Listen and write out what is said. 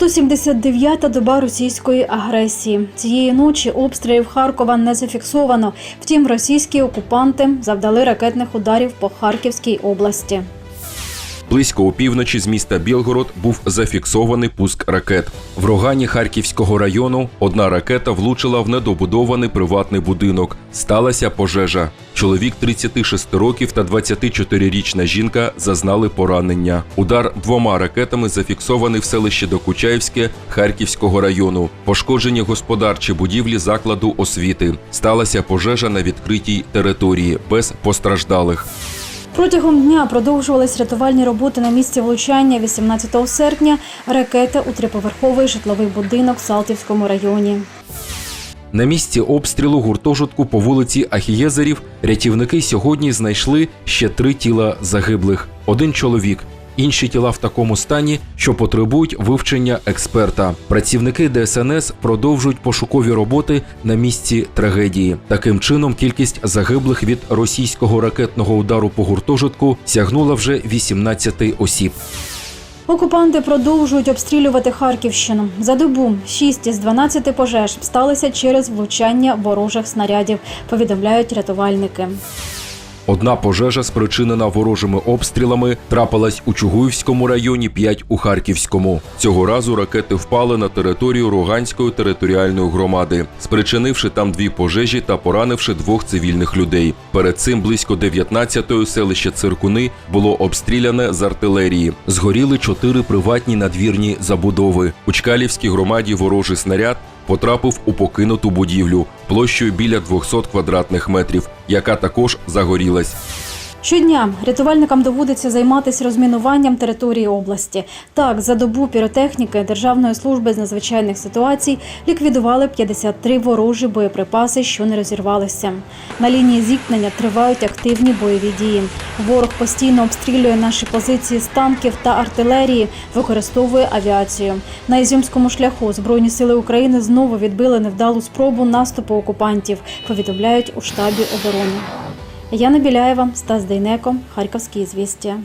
179-та доба російської агресії. Цієї ночі обстрілів Харкова не зафіксовано. Втім, російські окупанти завдали ракетних ударів по Харківській області. Близько опівночі з міста Білгород був зафіксований пуск ракет. В Рогані Харківського району одна ракета влучила в недобудований приватний будинок. Сталася пожежа. Чоловік 36 років та 24-річна жінка зазнали поранення. Удар двома ракетами зафіксований в селищі Докучаївське Харківського району. Пошкоджені господарчі будівлі закладу освіти. Сталася пожежа на відкритій території без постраждалих. Протягом дня продовжувались рятувальні роботи на місці влучання 18 серпня. Ракети у триповерховий житловий будинок в Салтівському районі. На місці обстрілу гуртожитку по вулиці Ахієзерів рятівники сьогодні знайшли ще три тіла загиблих: один чоловік. Інші тіла в такому стані, що потребують вивчення експерта. Працівники ДСНС продовжують пошукові роботи на місці трагедії. Таким чином, кількість загиблих від російського ракетного удару по гуртожитку сягнула вже 18 осіб. Окупанти продовжують обстрілювати Харківщину. За добу 6 із 12 пожеж сталися через влучання ворожих снарядів, повідомляють рятувальники. Одна пожежа, спричинена ворожими обстрілами, трапилась у Чугуївському районі, п'ять у Харківському. Цього разу ракети впали на територію Роганської територіальної громади, спричинивши там дві пожежі та поранивши двох цивільних людей. Перед цим близько 19-ї селище Циркуни було обстріляне з артилерії. Згоріли чотири приватні надвірні забудови. У Чкалівській громаді ворожий снаряд потрапив у покинуту будівлю площею біля 200 квадратних метрів, яка також загорілась. Щодня рятувальникам доводиться займатися розмінуванням території області. Так, за добу піротехніки Державної служби з надзвичайних ситуацій ліквідували 53 ворожі боєприпаси, що не розірвалися. На лінії зіткнення тривають активні бойові дії. Ворог постійно обстрілює наші позиції з танків та артилерії, використовує авіацію. На Ізюмському шляху Збройні сили України знову відбили невдалу спробу наступу окупантів. Повідомляють у штабі оборони. Яна Біляєва, Стас Дейнеко, Харківські звістя.